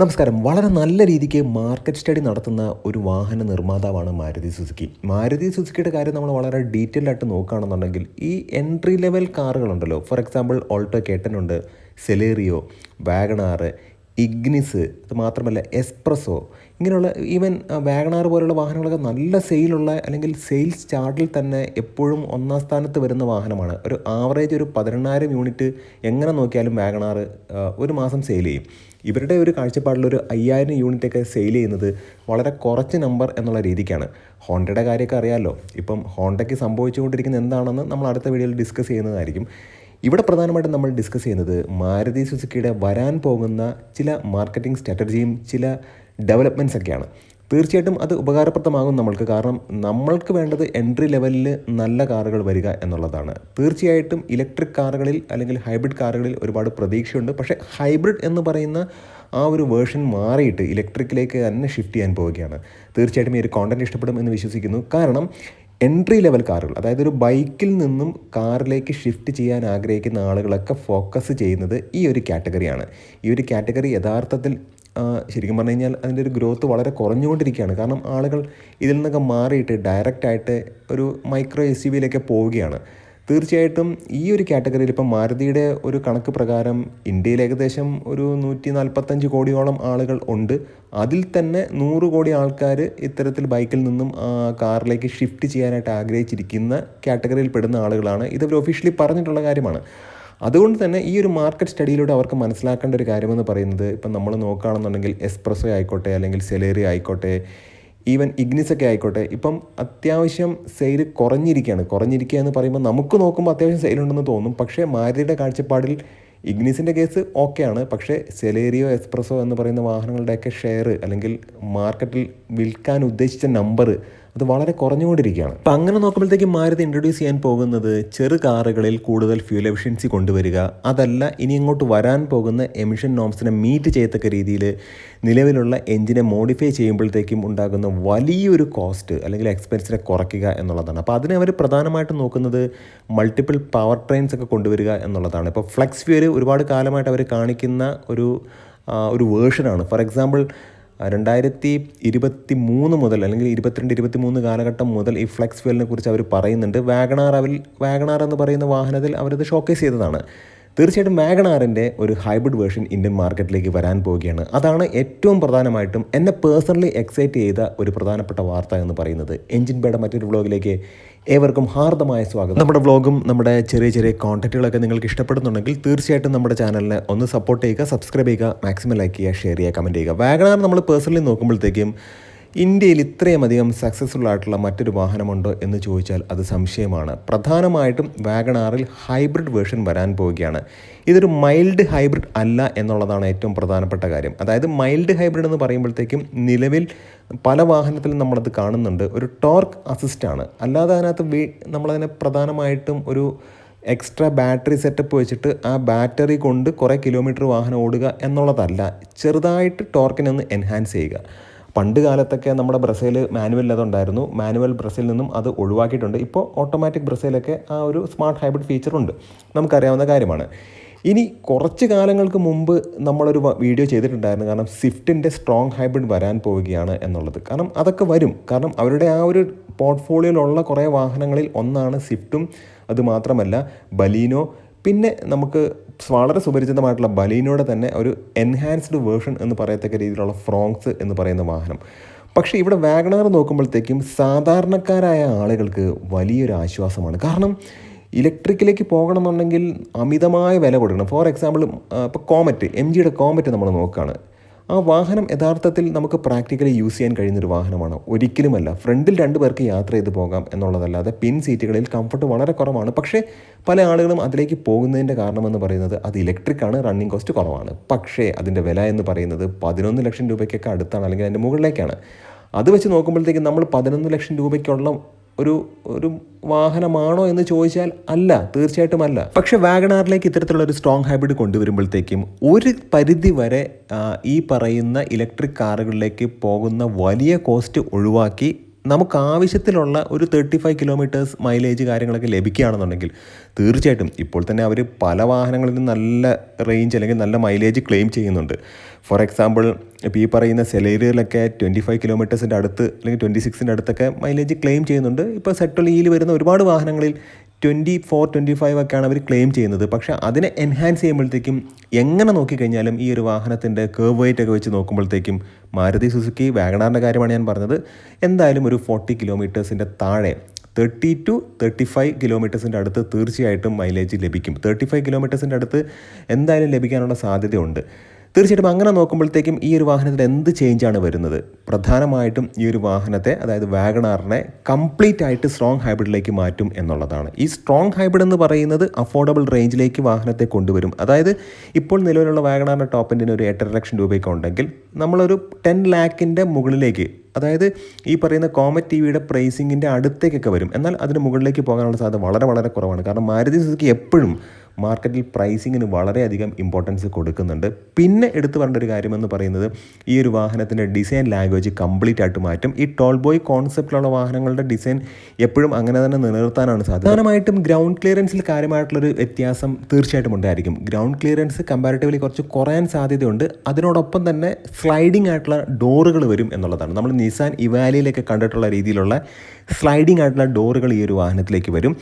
നമസ്കാരം. വളരെ നല്ല രീതിക്ക് മാർക്കറ്റ് സ്റ്റഡി നടത്തുന്ന ഒരു വാഹന നിർമ്മാതാവാണ് മാരുതി സുസുക്കി. മാരുതി സുസുക്കിയുടെ കാര്യം നമ്മൾ വളരെ ഡീറ്റെയിൽ ആയിട്ട് നോക്കുകയാണെന്നുണ്ടെങ്കിൽ ഈ എൻട്രി ലെവൽ കാറുകളുണ്ടല്ലോ. ഫോർ എക്സാമ്പിൾ ഓൾട്ടോ കേട്ടനുണ്ട് സെലേറിയോ വാഗണാറ് ഇഗ്നിസ് അത് മാത്രമല്ല എസ്പ്രസോ ഇങ്ങനെയുള്ള ഈവൻ വാഗണാർ പോലുള്ള വാഹനങ്ങളൊക്കെ നല്ല സെയിലുള്ള അല്ലെങ്കിൽ സെയിൽസ് ചാർട്ടിൽ തന്നെ എപ്പോഴും ഒന്നാം സ്ഥാനത്ത് വരുന്ന വാഹനമാണ്. ഒരു ആവറേജ് ഒരു പതിനെണ്ണായിരം യൂണിറ്റ് എങ്ങനെ നോക്കിയാലും വാഗണാർ ഒരു മാസം സെയിൽ ചെയ്യും. ഇവരുടെ ഒരു കാഴ്ചപ്പാടിൽ ഒരു അയ്യായിരം യൂണിറ്റൊക്കെ സെയിൽ ചെയ്യുന്നത് വളരെ കുറച്ച് നമ്പർ എന്നുള്ള രീതിക്കാണ്. ഹോണ്ടയുടെ കാര്യമൊക്കെ അറിയാമല്ലോ ഇപ്പം ഹോണ്ടയ്ക്ക് സംഭവിച്ചുകൊണ്ടിരിക്കുന്ന എന്താണെന്ന് നമ്മൾ അടുത്ത വീഡിയോയിൽ ഡിസ്കസ് ചെയ്യുന്നതായിരിക്കും. ഇവിടെ പ്രധാനമായിട്ടും നമ്മൾ ഡിസ്കസ് ചെയ്യുന്നത് മാരുതി സുസുക്കിയുടെ വരാൻ പോകുന്ന ചില മാർക്കറ്റിംഗ് സ്ട്രാറ്റജിയും ചില ഡെവലപ്മെന്റ്സ് ഒക്കെയാണ്. തീർച്ചയായിട്ടും അത് ഉപകാരപ്രദമാകും നമ്മൾക്ക്. കാരണം നമ്മൾക്ക് വേണ്ടത് എൻട്രി ലെവലിൽ നല്ല കാറുകൾ വരിക എന്നുള്ളതാണ്. തീർച്ചയായിട്ടും ഇലക്ട്രിക് കാറുകളിൽ അല്ലെങ്കിൽ ഹൈബ്രിഡ് കാറുകളിൽ ഒരുപാട് പ്രതീക്ഷയുണ്ട്. പക്ഷേ ഹൈബ്രിഡ് എന്ന് പറയുന്ന ആ ഒരു വേർഷൻ മാറിയിട്ട് ഇലക്ട്രിക്കിലേക്ക് തന്നെ ഷിഫ്റ്റ് ചെയ്യാൻ പോവുകയാണ്. തീർച്ചയായിട്ടും ഈ ഒരു കോണ്ടന്റ് ഇഷ്ടപ്പെടും എന്ന് വിശ്വസിക്കുന്നു. കാരണം എൻട്രി ലെവൽ കാറുകൾ അതായത് ഒരു ബൈക്കിൽ നിന്നും കാറിലേക്ക് ഷിഫ്റ്റ് ചെയ്യാൻ ആഗ്രഹിക്കുന്ന ആളുകളൊക്കെ ഫോക്കസ് ചെയ്യുന്നത് ഈ ഒരു കാറ്റഗറിയാണ് ഈ ഒരു കാറ്റഗറി യഥാർത്ഥത്തിൽ ശരിക്കും പറഞ്ഞു കഴിഞ്ഞാൽ അതിന്റെ ഒരു ഗ്രോത്ത് വളരെ കുറഞ്ഞുകൊണ്ടിരിക്കുകയാണ്. കാരണം ആളുകൾ ഇതിൽ നിന്നൊക്കെ മാറിയിട്ട് ഡയറക്റ്റായിട്ട് ഒരു മൈക്രോ എസ് യു വിയിലേക്ക് പോവുകയാണ്. തീർച്ചയായിട്ടും ഈ ഒരു കാറ്റഗറിയിൽ ഇപ്പം മാരുതിയുടെ ഒരു കണക്ക് പ്രകാരം ഇന്ത്യയിൽ ഏകദേശം ഒരു നൂറ്റി നാൽപ്പത്തഞ്ച് കോടിയോളം ആളുകൾ ഉണ്ട്. അതിൽ തന്നെ നൂറ് കോടി ആൾക്കാർ ഇത്തരത്തിൽ ബൈക്കിൽ നിന്നും കാറിലേക്ക് ഷിഫ്റ്റ് ചെയ്യാനായിട്ട് ആഗ്രഹിച്ചിരിക്കുന്ന കാറ്റഗറിയിൽ പെടുന്ന ആളുകളാണ്. ഇത് ഒഫീഷ്യലി പറഞ്ഞിട്ടുള്ള കാര്യമാണ്. അതുകൊണ്ട് തന്നെ ഈ ഒരു മാർക്കറ്റ് സ്റ്റഡിയിലൂടെ അവർക്ക് മനസ്സിലാക്കേണ്ട ഒരു കാര്യമെന്ന് പറയുന്നത് ഇപ്പം നമ്മൾ നോക്കുകയാണെന്നുണ്ടെങ്കിൽ എസ്പ്രസോ ആയിക്കോട്ടെ അല്ലെങ്കിൽ സെലേറി ആയിക്കോട്ടെ ഈവൻ ഇഗ്നിസ് ഒക്കെ ആയിക്കോട്ടെ ഇപ്പം അത്യാവശ്യം സെയിൽ കുറഞ്ഞിരിക്കുകയാണ്. കുറഞ്ഞിരിക്കുക എന്ന് പറയുമ്പോൾ നമുക്ക് നോക്കുമ്പോൾ അത്യാവശ്യം സെയിൽ ഉണ്ടെന്ന് തോന്നും. പക്ഷേ മാരുതിയുടെ കാഴ്ചപ്പാടിൽ ഇഗ്നിസിന്റെ കേസ് ഓക്കെയാണ് പക്ഷേ സെലേറിയോ എക്സ്പ്രസോ എന്ന് പറയുന്ന വാഹനങ്ങളുടെയൊക്കെ ഷെയർ അല്ലെങ്കിൽ മാർക്കറ്റിൽ വിൽക്കാൻ ഉദ്ദേശിച്ച നമ്പർ അത് വളരെ കുറഞ്ഞുകൊണ്ടിരിക്കുകയാണ്. അപ്പം അങ്ങനെ നോക്കുമ്പോഴത്തേക്ക് മാരുതി ഇൻട്രൊഡ്യൂസ് ചെയ്യാൻ പോകുന്നത് ചെറു കാറുകളിൽ കൂടുതൽ ഫ്യൂൽ എഫിഷ്യൻസി കൊണ്ടുവരിക അതല്ല ഇനി ഇങ്ങോട്ട് വരാൻ പോകുന്ന എമിഷൻ നോംസിനെ മീറ്റ് ചെയ്യത്തക്ക രീതിയിൽ നിലവിലുള്ള എഞ്ചിനെ മോഡിഫൈ ചെയ്യുമ്പോഴത്തേക്കും ഉണ്ടാകുന്ന വലിയൊരു കോസ്റ്റ് അല്ലെങ്കിൽ എക്സ്പെൻസിനെ കുറയ്ക്കുക എന്നുള്ളതാണ്. അപ്പോൾ അതിനെ അവർ പ്രധാനമായിട്ടും നോക്കുന്നത് മൾട്ടിപ്പിൾ പവർ ട്രെയിൻസ് ഒക്കെ കൊണ്ടുവരിക എന്നുള്ളതാണ്. ഇപ്പോൾ ഫ്ലെക്സ് ഫ്യൂര് ഒരുപാട് കാലമായിട്ട് അവർ കാണിക്കുന്ന ഒരു ഒരു വേർഷനാണ് ഫോർ എക്സാമ്പിൾ രണ്ടായിരത്തി ഇരുപത്തി മൂന്ന് മുതൽ അല്ലെങ്കിൽ ഇരുപത്തിരണ്ട് ഇരുപത്തി മൂന്ന് കാലഘട്ടം മുതൽ ഈ ഫ്ലെക്സ് ഫ്യൂലിനെ കുറിച്ച് അവർ പറയുന്നുണ്ട്. വാഗണാർ അവർ വാഗണാർ എന്ന് പറയുന്ന വാഹനത്തിൽ അവരത് ഷോക്കേസ് ചെയ്തതാണ്. തീർച്ചയായിട്ടും വാഗണാറിന്റെ ഒരു ഹൈബ്രിഡ് വേർഷൻ ഇന്ത്യൻ മാർക്കറ്റിലേക്ക് വരാൻ പോവുകയാണ്. അതാണ് ഏറ്റവും പ്രധാനമായിട്ടും എന്നെ പേഴ്സണലി എക്സൈറ്റ് ചെയ്ത ഒരു പ്രധാനപ്പെട്ട വാർത്ത എന്ന് പറയുന്നത്. എഞ്ചിൻ ബേഡ മറ്റൊരു വ്ളോഗിലേക്ക് ഏവർക്കും ഹാർദമായ സ്വാഗതം. നമ്മുടെ വ്ളോഗും നമ്മുടെ ചെറിയ ചെറിയ കോൺടാക്റ്റുകളൊക്കെ നിങ്ങൾക്ക് ഇഷ്ടപ്പെടുന്നുണ്ടെങ്കിൽ തീർച്ചയായിട്ടും നമ്മുടെ ചാനലിനെ ഒന്ന് സപ്പോർട്ട് ചെയ്യുക സബ്സ്ക്രൈബ് ചെയ്യുക മാക്സിമം ലൈക്ക് ചെയ്യുക ഷെയർ ചെയ്യുക കമന്റ് ചെയ്യുക. വാഗണാർ നമ്മൾ പേഴ്സണലി നോക്കുമ്പോഴത്തേക്കും ഇന്ത്യയിൽ ഇത്രയും അധികം സക്സസ്ഫുൾ ആയിട്ടുള്ള മറ്റൊരു വാഹനമുണ്ടോ എന്ന് ചോദിച്ചാൽ അത് സംശയമാണ്. പ്രധാനമായിട്ടും വാഗണാറിൽ ഹൈബ്രിഡ് വേർഷൻ വരാൻ പോവുകയാണ്. ഇതൊരു മൈൽഡ് ഹൈബ്രിഡ് അല്ല എന്നുള്ളതാണ് ഏറ്റവും പ്രധാനപ്പെട്ട കാര്യം. അതായത് മൈൽഡ് ഹൈബ്രിഡ് എന്ന് പറയുമ്പോഴത്തേക്കും നിലവിൽ പല വാഹനത്തിലും നമ്മളത് കാണുന്നുണ്ട്. ഒരു ടോർക്ക് അസിസ്റ്റാണ് അല്ലാതെ അതിനകത്ത് വീ നമ്മളതിനെ പ്രധാനമായിട്ടും ഒരു എക്സ്ട്രാ ബാറ്ററി സെറ്റപ്പ് വെച്ചിട്ട് ആ ബാറ്ററി കൊണ്ട് കുറേ കിലോമീറ്റർ വാഹനം ഓടുക എന്നുള്ളതല്ല. ചെറുതായിട്ട് ടോർക്കിനെ ഒന്ന് എൻഹാൻസ് ചെയ്യുക. പണ്ട് കാലത്തൊക്കെ നമ്മുടെ ബ്രസേൽ മാനുവൽ അതുണ്ടായിരുന്നു. മാനുവൽ ബ്രസേൽ നിന്നും അത് ഒഴിവാക്കിയിട്ടുണ്ട്. ഇപ്പോൾ ഓട്ടോമാറ്റിക് ബ്രസേലൊക്കെ ആ ഒരു സ്മാർട്ട് ഹൈബ്രിഡ് ഫീച്ചറുണ്ട്. നമുക്കറിയാവുന്ന കാര്യമാണ്. ഇനി കുറച്ച് കാലങ്ങൾക്ക് മുമ്പ് നമ്മളൊരു വീഡിയോ ചെയ്തിട്ടുണ്ടായിരുന്നു. കാരണം സ്വിഫ്റ്റിന്റെ സ്ട്രോങ് ഹൈബ്രിഡ് വരാൻ പോവുകയാണ് എന്നുള്ളത്. കാരണം അതൊക്കെ വരും. കാരണം അവരുടെ ആ ഒരു പോർട്ട്ഫോളിയോയിലുള്ള കുറേ വാഹനങ്ങളിൽ ഒന്നാണ് സ്വിഫ്റ്റും അതുമാത്രമല്ല ബലീനോ. പിന്നെ നമുക്ക് വളരെ സുപരിചിതമായിട്ടുള്ള ബലീനോടെ തന്നെ ഒരു എൻഹാൻസ്ഡ് വേർഷൻ എന്ന് പറയത്തക്ക രീതിയിലുള്ള ഫ്രോങ്സ് എന്ന് പറയുന്ന വാഹനം. പക്ഷേ ഇവിടെ വാഗണർ നോക്കുമ്പോഴത്തേക്കും സാധാരണക്കാരായ ആളുകൾക്ക് വലിയൊരു ആശ്വാസമാണ്. കാരണം ഇലക്ട്രിക്കിലേക്ക് പോകണമെന്നുണ്ടെങ്കിൽ അമിതമായ വില കൊടുക്കണം. ഫോർ എക്സാമ്പിൾ ഇപ്പോൾ കോമറ്റ് എം ജിയുടെ കോമറ്റ് നമ്മൾ നോക്കുകയാണ്. ആ വാഹനം യഥാർത്ഥത്തിൽ നമുക്ക് പ്രാക്ടിക്കലി യൂസ് ചെയ്യാൻ കഴിയുന്നൊരു വാഹനമാണ്. ഒരിക്കലുമല്ല. ഫ്രണ്ടിൽ രണ്ട് പേർക്ക് യാത്ര ചെയ്ത് പോകാം എന്നുള്ളതല്ലാതെ പിൻ സീറ്റുകളിൽ കംഫർട്ട് വളരെ കുറവാണ്. പക്ഷേ പല ആളുകളും അതിലേക്ക് പോകുന്നതിന്റെ കാരണമെന്ന് പറയുന്നത് അത് ഇലക്ട്രിക് ആണ് റണ്ണിങ് കോസ്റ്റ് കുറവാണ്. പക്ഷേ അതിന്റെ വില എന്ന് പറയുന്നത് പതിനൊന്ന് ലക്ഷം രൂപയ്ക്കൊക്കെ അടുത്താണ് അല്ലെങ്കിൽ അതിന്റെ മുകളിലേക്കാണ്. അത് വെച്ച് നോക്കുമ്പോഴത്തേക്കും നമ്മൾ പതിനൊന്ന് ലക്ഷം രൂപയ്ക്കുള്ള ഒരു ഒരു വാഹനമാണോ എന്ന് ചോദിച്ചാൽ അല്ല തീർച്ചയായിട്ടും അല്ല. പക്ഷേ വാഗണാറിലേക്ക് ഇത്തരത്തിലുള്ള ഒരു സ്ട്രോങ് ഹൈബ്രിഡ് കൊണ്ടുവരുമ്പോഴത്തേക്കും ഒരു പരിധി വരെ ഈ പറയുന്ന ഇലക്ട്രിക് കാറുകളിലേക്ക് പോകുന്ന വലിയ കോസ്റ്റ് ഒഴിവാക്കി നമുക്ക് ആവശ്യത്തിലുള്ള ഒരു തേർട്ടി ഫൈവ് കിലോമീറ്റേഴ്സ് മൈലേജ് കാര്യങ്ങളൊക്കെ ലഭിക്കുകയാണെന്നുണ്ടെങ്കിൽ തീർച്ചയായിട്ടും ഇപ്പോൾ തന്നെ അവർ പല വാഹനങ്ങളിലും നല്ല റേഞ്ച് അല്ലെങ്കിൽ നല്ല മൈലേജ് ക്ലെയിം ചെയ്യുന്നുണ്ട്. ഫോർ എക്സാമ്പിൾ ഇപ്പോൾ ഈ പറയുന്ന സെലേരിയറിലൊക്കെ ട്വന്റി ഫൈവ് കിലോമീറ്റേഴ്സിന്റെ അടുത്ത് അല്ലെങ്കിൽ ട്വന്റി സിക്സിന്റെ അടുത്തൊക്കെ മൈലേജ് ക്ലെയിം ചെയ്യുന്നുണ്ട്. ഇപ്പോൾ സെറ്റോൾ ഇയിൽ വരുന്ന ഒരുപാട് വാഹനങ്ങളിൽ ട്വന്റി ഫോർ ട്വന്റി ഫൈവ് ഒക്കെയാണ് അവർ ക്ലെയിം ചെയ്യുന്നത്. പക്ഷേ അതിനെ എൻഹാൻസ് ചെയ്യുമ്പോഴത്തേക്കും എങ്ങനെ നോക്കിക്കഴിഞ്ഞാലും ഈ ഒരു വാഹനത്തിന്റെ കേവ് വെയിറ്റ് ഒക്കെ വെച്ച് നോക്കുമ്പോഴത്തേക്കും മാരുതി സുസുക്കി വാഗണാറിന്റെ കാര്യമാണ് ഞാൻ പറഞ്ഞത്. എന്തായാലും ഒരു ഫോർട്ടി കിലോമീറ്റേഴ്സിന്റെ താഴെ തേർട്ടി ടു തേർട്ടി ഫൈവ് കിലോമീറ്റേഴ്സിന്റെ അടുത്ത് തീർച്ചയായിട്ടും മൈലേജ് ലഭിക്കും. തേർട്ടി ഫൈവ് കിലോമീറ്റേഴ്സിന്റെ അടുത്ത് എന്തായാലും ലഭിക്കാനുള്ള സാധ്യതയുണ്ട്. തീർച്ചയായിട്ടും അങ്ങനെ നോക്കുമ്പോഴത്തേക്കും ഈ ഒരു വാഹനത്തിൽ എന്ത് ചേഞ്ചാണ് വരുന്നത്? പ്രധാനമായിട്ടും ഈ ഒരു വാഹനത്തെ അതായത് വാഗണാറിനെ കംപ്ലീറ്റ് ആയിട്ട് സ്ട്രോങ് ഹൈബ്രിഡിലേക്ക് മാറ്റും എന്നുള്ളതാണ്. ഈ സ്ട്രോങ് ഹൈബ്രിഡ് എന്ന് പറയുന്നത് അഫോർഡബിൾ റേഞ്ചിലേക്ക് വാഹനത്തെ കൊണ്ടുവരും. അതായത് ഇപ്പോൾ നിലവിലുള്ള വാഗണാറിന്റെ ടോപ്പ് ഒരു എട്ടര ലക്ഷം രൂപയൊക്കെ ഉണ്ടെങ്കിൽ നമ്മളൊരു ടെൻ ലാക്കിന്റെ മുകളിലേക്ക് അതായത് ഈ പറയുന്ന കോമറ്റ് ടി വിയുടെ പ്രൈസിങ്ങിന്റെ അടുത്തേക്കൊക്കെ വരും. എന്നാൽ അതിന് മുകളിലേക്ക് പോകാനുള്ള സാധ്യത വളരെ വളരെ കുറവാണ്. കാരണം മാരുതി സുസുക്കി എപ്പോഴും മാർക്കറ്റിൽ പ്രൈസിങ്ങിന് വളരെയധികം ഇമ്പോർട്ടൻസ് കൊടുക്കുന്നുണ്ട്. പിന്നെ എടുത്തു പറഞ്ഞ ഒരു കാര്യമെന്ന് പറയുന്നത് ഈ ഒരു വാഹനത്തിന്റെ ഡിസൈൻ ലാംഗ്വേജ് കംപ്ലീറ്റ് ആയിട്ട് മാറ്റും. ഈ ടോൾ ബോയ് കോൺസെപ്റ്റിലുള്ള വാഹനങ്ങളുടെ ഡിസൈൻ എപ്പോഴും അങ്ങനെ തന്നെ നിലനിർത്താനാണ് സാധ്യത. പ്രധാനമായിട്ടും ഗ്രൗണ്ട് ക്ലിയറൻസിൽ കാര്യമായിട്ടുള്ളൊരു വ്യത്യാസം തീർച്ചയായിട്ടും ഉണ്ടായിരിക്കും. ഗ്രൗണ്ട് ക്ലിയറൻസ് കമ്പാരിറ്റീവ്ലി കുറച്ച് കുറയാൻ സാധ്യതയുണ്ട്. അതിനോടൊപ്പം തന്നെ സ്ലൈഡിംഗ് ആയിട്ടുള്ള ഡോറുകൾ വരും എന്നുള്ളതാണ്. നമ്മൾ നിസാൻ ഇവാലിയിലൊക്കെ കണ്ടിട്ടുള്ള രീതിയിലുള്ള സ്ലൈഡിംഗ് ആയിട്ടുള്ള ഡോറുകൾ ഈ ഒരു വാഹനത്തിലേക്ക് വരും.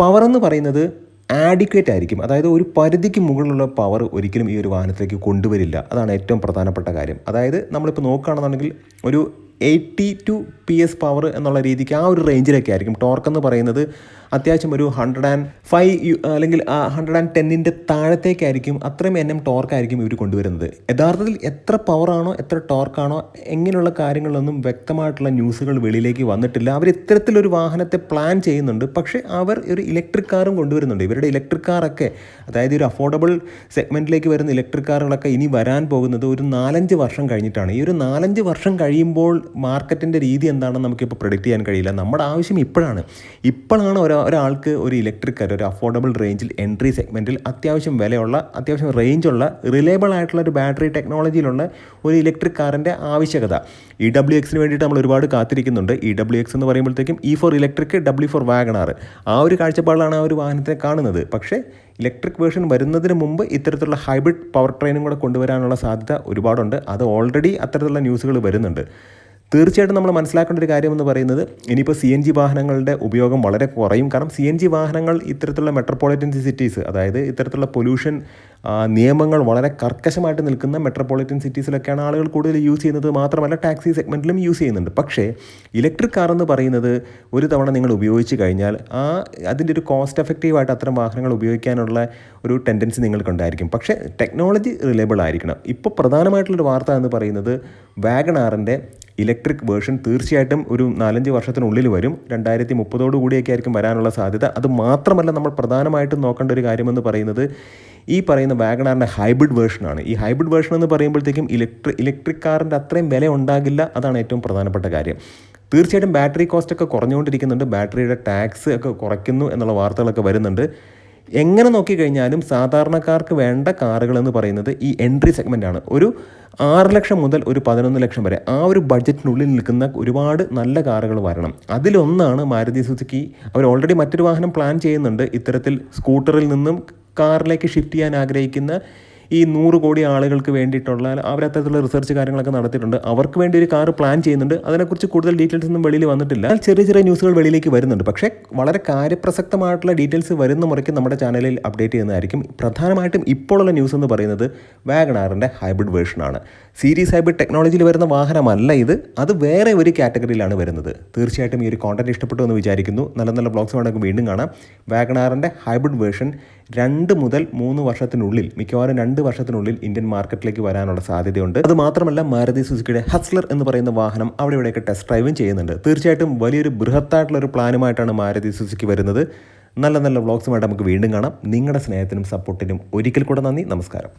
പവർ എന്ന് പറയുന്നത് ആഡിക്വേറ്റ് ആയിരിക്കും. അതായത് ഒരു പരിധിക്ക് മുകളിലുള്ള പവർ ഒരിക്കലും ഈ ഒരു വാഹനത്തിലേക്ക് കൊണ്ടുവരില്ല. അതാണ് ഏറ്റവും പ്രധാനപ്പെട്ട കാര്യം. അതായത് നമ്മളിപ്പോൾ നോക്കുകയാണെന്നുണ്ടെങ്കിൽ ഒരു eighty two P S power എന്നുള്ള രീതിക്ക് ആ ഒരു റേഞ്ചിലൊക്കെ ആയിരിക്കും. ടോർക്ക് എന്ന് പറയുന്നത് അത്യാവശ്യം ഒരു ഹൺഡ്രഡ് ആൻഡ് ഫൈവ് അല്ലെങ്കിൽ ഹൺഡ്രഡ് ആൻഡ് ടെന്നിന്റെ താഴത്തേക്കായിരിക്കും അത്രയും എൻ എം ടോർക്കായിരിക്കും ഇവർ കൊണ്ടുവരുന്നത്. യഥാർത്ഥത്തിൽ എത്ര പവറാണോ എത്ര ടോർക്കാണോ എങ്ങനെയുള്ള കാര്യങ്ങളൊന്നും വ്യക്തമായിട്ടുള്ള ന്യൂസുകൾ വെളിയിലേക്ക് വന്നിട്ടില്ല. അവർ ഇത്തരത്തിലൊരു വാഹനത്തെ പ്ലാൻ ചെയ്യുന്നുണ്ട്. പക്ഷേ അവർ ഒരു ഇലക്ട്രിക് കാറും കൊണ്ടുവരുന്നുണ്ട്. ഇവരുടെ ഇലക്ട്രിക് കാറൊക്കെ അതായത് ഒരു അഫോർഡബിൾ സെഗ്മെന്റിലേക്ക് വരുന്ന ഇലക്ട്രിക് കാറുകളൊക്കെ ഇനി വരാൻ പോകുന്നത് ഒരു നാലഞ്ച് വർഷം കഴിഞ്ഞിട്ടാണ്. ഈ ഒരു നാലഞ്ച് വർഷം കഴിയുമ്പോൾ മാർക്കറ്റിന്റെ രീതി എന്താണെന്ന് നമുക്കിപ്പോൾ പ്രൊഡിക്റ്റ് ചെയ്യാൻ കഴിയില്ല. നമ്മുടെ ആവശ്യം ഇപ്പോഴാണ്. ഇപ്പോഴാണ് ഒരു ഒരാൾക്ക് ഒരു ഇലക്ട്രിക് കാർ ഒരു അഫോർഡബിൾ റേഞ്ചിൽ എൻട്രി സെഗ്മെന്റിൽ അത്യാവശ്യം വിലയുള്ള അത്യാവശ്യം റേഞ്ചുള്ള റിലയബിൾ ആയിട്ടുള്ള ഒരു ബാറ്ററി ടെക്നോളജിയിലുള്ള ഒരു ഇലക്ട്രിക് കാറിന്റെ ആവശ്യകത. ഇ ഡബ്ല്യു എക്സിന് വേണ്ടിയിട്ട് നമ്മൾ ഒരുപാട് കാത്തിരിക്കുന്നുണ്ട്. ഇ ഡബ്ല്യു എക്സ് എന്ന് പറയുമ്പോഴത്തേക്കും E for electric W for WagonR ആ ഒരു കാഴ്ചപ്പാടിലാണ് ആ ഒരു വാഹനത്തെ കാണുന്നത്. പക്ഷേ ഇലക്ട്രിക് വേർഷൻ വരുന്നതിന് മുമ്പ് ഇത്തരത്തിലുള്ള ഹൈബ്രിഡ് പവർ ട്രെയിനും കൂടെ കൊണ്ടുവരാനുള്ള സാധ്യത ഒരുപാടുണ്ട്. അത് ഓൾറെഡി അത്തരത്തിലുള്ള ന്യൂസുകൾ വരുന്നുണ്ട്. തീർച്ചയായിട്ടും നമ്മൾ മനസ്സിലാക്കേണ്ട ഒരു കാര്യം എന്ന് പറയുന്നത് ഇനിയിപ്പോൾ സി എൻ ജി വാഹനങ്ങളുടെ ഉപയോഗം വളരെ കുറയും. കാരണം സി എൻ ജി വാഹനങ്ങൾ ഇത്തരത്തിലുള്ള മെട്രോപൊളിറ്റൻ സിറ്റീസ് അതായത് ഇത്തരത്തിലുള്ള പൊല്യൂഷൻ നിയമങ്ങൾ വളരെ കർക്കശമായിട്ട് നിൽക്കുന്ന മെട്രോപൊളിറ്റൻ സിറ്റീസിലൊക്കെയാണ് ആളുകൾ കൂടുതൽ യൂസ് ചെയ്യുന്നത്. മാത്രമല്ല ടാക്സി സെഗ്മെന്റിലും യൂസ് ചെയ്യുന്നുണ്ട്. പക്ഷേ ഇലക്ട്രിക് കാർ എന്ന് പറയുന്നത് ഒരു തവണ നിങ്ങൾ ഉപയോഗിച്ച് കഴിഞ്ഞാൽ ആ അതിന്റെ ഒരു കോസ്റ്റ് എഫക്റ്റീവായിട്ട് അത്തരം വാഹനങ്ങൾ ഉപയോഗിക്കാനുള്ള ഒരു ടെൻഡൻസി നിങ്ങൾക്കുണ്ടായിരിക്കും പക്ഷേ ടെക്നോളജി റിലയബിൾ ആയിരിക്കണം. ഇപ്പോൾ പ്രധാനമായിട്ടുള്ളൊരു വാർത്ത എന്ന് പറയുന്നത് വാഗണാറിന്റെ ഇലക്ട്രിക് വേർഷൻ തീർച്ചയായിട്ടും ഒരു നാലഞ്ച് വർഷത്തിനുള്ളിൽ വരും. രണ്ടായിരത്തി മുപ്പതോടു കൂടിയൊക്കെ ആയിരിക്കും വരാനുള്ള സാധ്യത. അത് മാത്രമല്ല നമ്മൾ പ്രധാനമായിട്ടും നോക്കേണ്ട ഒരു കാര്യമെന്ന് പറയുന്നത് ഈ പറയുന്ന വാഗണാറിന്റെ ഹൈബ്രിഡ് വേർഷനാണ്. ഈ ഹൈബ്രിഡ് വേർഷൻ എന്ന് പറയുമ്പോഴത്തേക്കും ഇലക്ട്രിക് ഇലക്ട്രിക് കാറിന്റെ അത്രയും വില ഉണ്ടാകില്ല അതാണ് ഏറ്റവും പ്രധാനപ്പെട്ട കാര്യം. തീർച്ചയായിട്ടും ബാറ്ററി കോസ്റ്റ് ഒക്കെ കുറഞ്ഞുകൊണ്ടിരിക്കുന്നുണ്ട്. ബാറ്ററിയുടെ ടാക്സ് ഒക്കെ കുറയ്ക്കുന്നു എന്നുള്ള വാർത്തകളൊക്കെ വരുന്നുണ്ട്. എങ്ങനെ നോക്കിക്കഴിഞ്ഞാലും സാധാരണക്കാർക്ക് വേണ്ട കാറുകൾ എന്ന് പറയുന്നത് ഈ എൻട്രി സെഗ്മെന്റ് ആണ്. ഒരു ആറ് ലക്ഷം മുതൽ ഒരു പതിനൊന്ന് ലക്ഷം വരെ ആ ഒരു ബഡ്ജറ്റിനുള്ളിൽ നിൽക്കുന്ന ഒരുപാട് നല്ല കാറുകൾ വരണം. അതിലൊന്നാണ് മാരുതി സുസുക്കി. അവർ ഓൾറെഡി മറ്റൊരു വാഹനം പ്ലാൻ ചെയ്യുന്നുണ്ട്. ഇത്തരത്തിൽ സ്കൂട്ടറിൽ നിന്നും കാറിലേക്ക് ഷിഫ്റ്റ് ചെയ്യാൻ ആഗ്രഹിക്കുന്ന ഈ നൂറ് കോടി ആളുകൾക്ക് വേണ്ടിയിട്ടുള്ള അവരത്തരത്തിലുള്ള റിസർച്ച് കാര്യങ്ങളൊക്കെ നടത്തിയിട്ടുണ്ട്. അവർക്ക് വേണ്ടി ഒരു കാർ പ്ലാൻ ചെയ്യുന്നുണ്ട്. അതിനെക്കുറിച്ച് കൂടുതൽ ഡീറ്റെയിൽസ് ഒന്നും വെളിയിൽ വന്നിട്ടില്ല. ചെറിയ ചെറിയ ന്യൂസുകൾ വെളിയിലേക്ക് വരുന്നുണ്ട്. പക്ഷേ വളരെ കാര്യപ്രസക്തമായിട്ടുള്ള ഡീറ്റെയിൽസ് വരുന്ന മുറയ്ക്ക് നമ്മുടെ ചാനലിൽ അപ്ഡേറ്റ് ചെയ്യുന്നതായിരിക്കും. പ്രധാനമായിട്ടും ഇപ്പോഴുള്ള ന്യൂസ് എന്ന് പറയുന്നത് വാഗണാറിന്റെ ഹൈബ്രിഡ് വേർഷനാണ് സീരീസ് ഹൈബ്രിഡ് ടെക്നോളജിയിൽ വരുന്ന വാഹനമല്ല ഇത്. അത് വേറെ ഒരു കാറ്റഗറിയിലാണ് വരുന്നത്. തീർച്ചയായിട്ടും ഈ ഒരു കോണ്ടന്റ് ഇഷ്ടപ്പെട്ടു എന്ന് വിചാരിക്കുന്നു. നല്ല നല്ല ബ്ലോഗ്സ് വേണമെങ്കിൽ വീണ്ടും കാണാം. വാഗണാറിന്റെ ഹൈബ്രിഡ് വേർഷൻ രണ്ട് മുതൽ മൂന്ന് വർഷത്തിനുള്ളിൽ മിക്കവാറും രണ്ട് വർഷത്തിനുള്ളിൽ ഇന്ത്യൻ മാർക്കറ്റിലേക്ക് വരാനുള്ള സാധ്യതയുണ്ട്. അത് മാത്രമല്ല മാരുതി സുസുക്കിയുടെ ഹസ്ലർ എന്ന് പറയുന്ന വാഹനം അവിടെ ഇവിടെയൊക്കെ ടെസ്റ്റ് ഡ്രൈവും ചെയ്യുന്നുണ്ട്. തീർച്ചയായിട്ടും വലിയൊരു ബൃഹത്തായിട്ടുള്ള ഒരു പ്ലാനുമായിട്ടാണ് മാരുതി സുസുക്കി വരുന്നത്. നല്ല നല്ല വ്ളോഗ്സുമായിട്ട് നമുക്ക് വീണ്ടും കാണാം. നിങ്ങളുടെ സ്നേഹത്തിനും സപ്പോർട്ടിനും ഒരിക്കൽ കൂടെ നന്ദി. നമസ്കാരം.